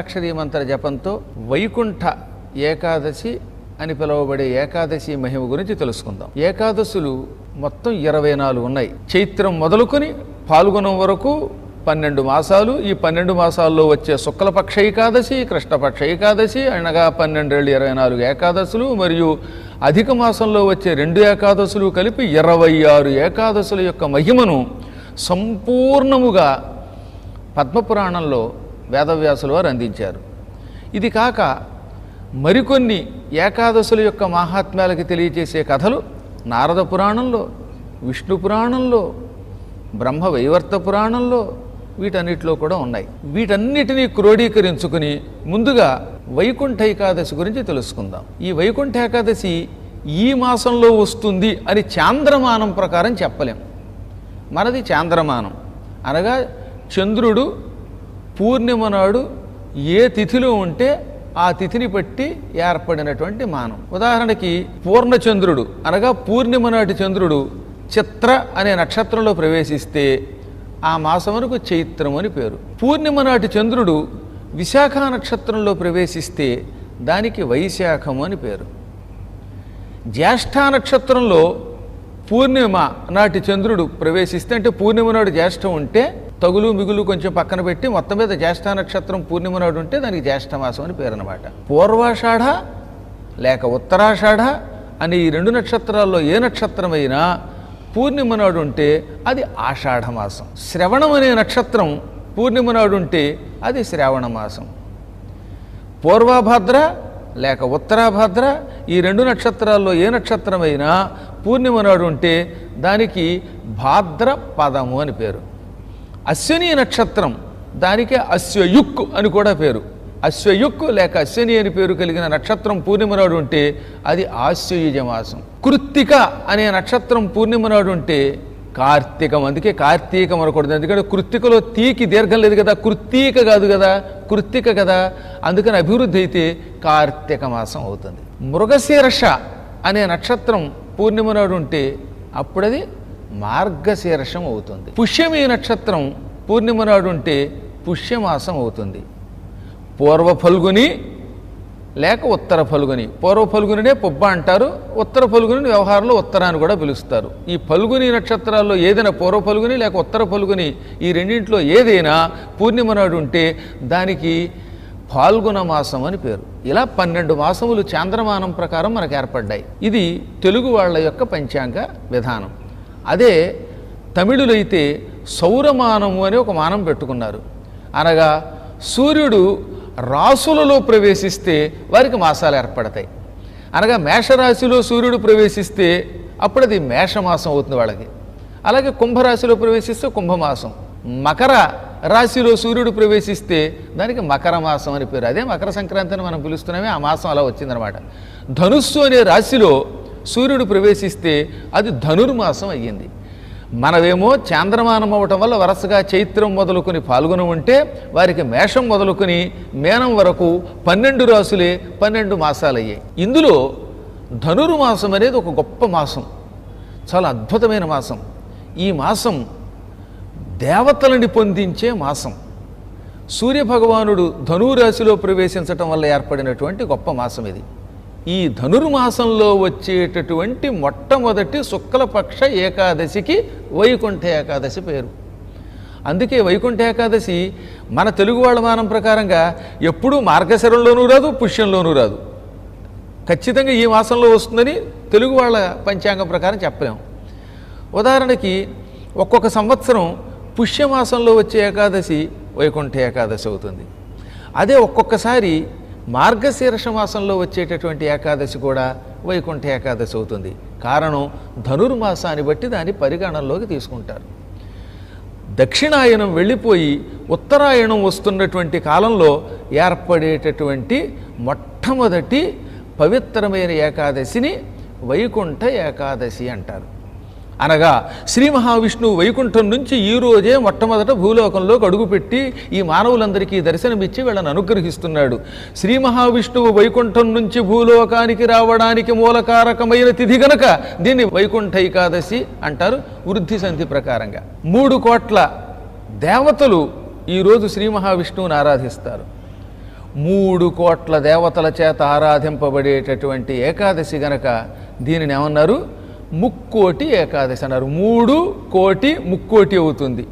అక్షరీ మంత్ర జపంతో వైకుంఠ ఏకాదశి అని పిలువబడే ఏకాదశి మహిమ గురించి తెలుసుకుందాం. ఏకాదశులు మొత్తం ఇరవై నాలుగు ఉన్నాయి. చైత్రం మొదలుకొని పాల్గొనం వరకు పన్నెండు మాసాలు ఈ పన్నెండు మాసాల్లో వచ్చే శుక్లపక్ష ఏకాదశి కృష్ణపక్ష ఏకాదశి అనగా పన్నెండేళ్ళు ఇరవై నాలుగు ఏకాదశులు మరియు అధిక మాసంలో వచ్చే రెండు ఏకాదశులు కలిపి ఇరవై ఆరు ఏకాదశుల యొక్క మహిమను సంపూర్ణముగా పద్మపురాణంలో వేదవ్యాసుల వారు అందించారు. ఇది కాక మరికొన్ని ఏకాదశుల యొక్క మహాత్మ్యాలకి తెలియజేసే కథలు నారద పురాణంలో విష్ణు పురాణంలో బ్రహ్మ వైవర్త పురాణంలో వీటన్నిటిలో కూడా ఉన్నాయి. వీటన్నిటినీ క్రోడీకరించుకుని ముందుగా వైకుంఠ ఏకాదశి గురించి తెలుసుకుందాం. ఈ వైకుంఠ ఏకాదశి ఈ మాసంలో వస్తుంది అని చాంద్రమానం ప్రకారం చెప్పలేం. మనది చాంద్రమానం. అనగా చంద్రుడు పూర్ణిమ నాడు ఏ తిథిలో ఉంటే ఆ తిథిని బట్టి ఏర్పడినటువంటి మానం. ఉదాహరణకి పూర్ణచంద్రుడు అనగా పూర్ణిమ నాటి చంద్రుడు చిత్ర అనే నక్షత్రంలో ప్రవేశిస్తే ఆ మాసమునకు చైత్రం అని పేరు. పూర్ణిమ నాటి చంద్రుడు విశాఖ నక్షత్రంలో ప్రవేశిస్తే దానికి వైశాఖము అని పేరు. జ్యేష్ఠ నక్షత్రంలో పూర్ణిమ నాటి చంద్రుడు ప్రవేశిస్తే అంటే పూర్ణిమ నాడు జ్యేష్ఠం ఉంటే తగులు మిగులు కొంచెం పక్కన పెట్టి మొత్తం మీద జ్యేష్ఠ నక్షత్రం పూర్ణిమ నాడు ఉంటే దానికి జ్యేష్ఠమాసం అని పేరు అనమాట పూర్వాషాఢ లేక ఉత్తరాషాఢ అని ఈ రెండు నక్షత్రాల్లో ఏ నక్షత్రమైనా పూర్ణిమ నాడు ఉంటే అది ఆషాఢమాసం శ్రవణం అనే నక్షత్రం పూర్ణిమ నాడు ఉంటే అది శ్రావణ మాసం. పూర్వభద్ర లేక ఉత్తరాభద్ర ఈ రెండు నక్షత్రాల్లో ఏ నక్షత్రమైనా పూర్ణిమ నాడు ఉంటే దానికి భాద్ర పదము అని పేరు. అశ్విని నక్షత్రం. దానికి అశ్వయుక్ అని కూడా పేరు. అశ్వయుక్ లేక అశ్విని అని పేరు కలిగిన నక్షత్రం పూర్ణిమనాడు ఉంటే అది ఆశ్వయుజమాసం. కృత్తిక అనే నక్షత్రం పూర్ణిమనాడు ఉంటే కార్తీకం. అందుకే కార్తీకం అనకూడదు. ఎందుకంటే కృత్తికలో తీకి దీర్ఘం లేదు కదా. కృత్తీక కాదు కదా. కృత్తిక కదా. అందుకని అభివృద్ధి అయితే కార్తీక మాసం అవుతుంది. మృగశీర్ష అనే నక్షత్రం పూర్ణిమనాడు ఉంటే అప్పుడది మార్గశీర్షం అవుతుంది. పుష్యమి నక్షత్రం పూర్ణిమ నాడు ఉంటే పుష్యమాసం అవుతుంది. పూర్వ ఫల్గుని లేక ఉత్తర ఫల్గుని. పూర్వ ఫల్గునినే పొబ్బ అంటారు ఉత్తర ఫల్గుని వ్యవహారంలో ఉత్తరాన్ని కూడా పిలుస్తారు. ఈ ఫల్గుని నక్షత్రాల్లో ఏదైనా పూర్వ ఫల్గుని లేక ఉత్తర ఫల్గుని ఈ రెండింటిలో ఏదైనా పూర్ణిమ నాడు ఉంటే దానికి ఫాల్గుణ మాసం అని పేరు. ఇలా పన్నెండు మాసములు చాంద్రమానం ప్రకారం మనకు ఏర్పడ్డాయి. ఇది తెలుగు వాళ్ళ యొక్క పంచాంగ విధానం. అదే తమిళులైతే సౌరమానము అని ఒక మానం పెట్టుకున్నారు. అనగా సూర్యుడు రాసులలో ప్రవేశిస్తే వారికి మాసాలు ఏర్పడతాయి. అనగా మేషరాశిలో సూర్యుడు ప్రవేశిస్తే అప్పుడు అది మేషమాసం అవుతుంది వాళ్ళకి. అలాగే కుంభరాశిలో ప్రవేశిస్తే కుంభమాసం. మకర రాశిలో సూర్యుడు ప్రవేశిస్తే దానికి మకర మాసం అని పేరు. అదే మకర సంక్రాంతి అని మనం పిలుస్తున్నామే ఆ మాసం అలా వచ్చిందనమాట. ధనుస్సు అనే రాశిలో సూర్యుడు ప్రవేశిస్తే అది ధనుర్మాసం అయ్యింది. మనవేమో చాంద్రమానం అవ్వటం వల్ల వరుసగా చైత్రం మొదలుకొని పాల్గొన ఉంటే వారికి మేషం మొదలుకొని మేనం వరకు పన్నెండు రాసులే పన్నెండు మాసాలయ్యాయి. ఇందులో ధనుర్మాసం అనేది ఒక గొప్ప మాసం. చాలా అద్భుతమైన మాసం. ఈ మాసం దేవతలని పొందించే మాసం. సూర్యభగవానుడు ధనురాశిలో ప్రవేశించటం వల్ల ఏర్పడినటువంటి గొప్ప మాసం ఇది. ఈ ధనుర్మాసంలో వచ్చేటటువంటి మొట్టమొదటి శుక్లపక్ష ఏకాదశికి వైకుంఠ ఏకాదశి పేరు. అందుకే వైకుంఠ ఏకాదశి మన తెలుగు వాళ్ళ మానం ప్రకారంగా ఎప్పుడూ మార్గశరంలోనూ రాదు పుష్యంలోనూ రాదు. ఖచ్చితంగా ఈ మాసంలో వస్తుందని తెలుగు వాళ్ళ పంచాంగం ప్రకారం చెప్పలేము ఉదాహరణకి ఒక్కొక్క సంవత్సరం పుష్యమాసంలో వచ్చే ఏకాదశి వైకుంఠ ఏకాదశి అవుతుంది. అదే ఒక్కొక్కసారి మార్గశీర్ష మాసంలో వచ్చేటటువంటి ఏకాదశి కూడా వైకుంఠ ఏకాదశి అవుతుంది. కారణం ధనుర్మాసాన్ని బట్టి దాన్ని పరిగణనలోకి తీసుకుంటారు. దక్షిణాయనం వెళ్ళిపోయి ఉత్తరాయణం వస్తున్నటువంటి కాలంలో ఏర్పడేటటువంటి మొట్టమొదటి పవిత్రమైన ఏకాదశిని వైకుంఠ ఏకాదశి అంటారు. అనగా శ్రీ మహావిష్ణువు వైకుంఠం నుంచి ఈ రోజే మొట్టమొదట భూలోకంలోకి అడుగుపెట్టి ఈ మానవులందరికీ దర్శనమిచ్చి వీళ్ళని అనుగ్రహిస్తున్నాడు. శ్రీ మహావిష్ణువు వైకుంఠం నుంచి భూలోకానికి రావడానికి మూలకారకమైన తిథి గనక దీన్ని వైకుంఠ ఏకాదశి అంటారు వృద్ధి సంధి ప్రకారంగా. మూడు కోట్ల దేవతలు ఈరోజు శ్రీ మహావిష్ణువుని ఆరాధిస్తారు. మూడు కోట్ల దేవతల చేత ఆరాధింపబడేటటువంటి ఏకాదశి గనక దీనిని ఏమన్నారు? ముక్కోటి ఏకాదశి అన్నారు. మూడు కోటి ముక్కోటి అవుతుంది.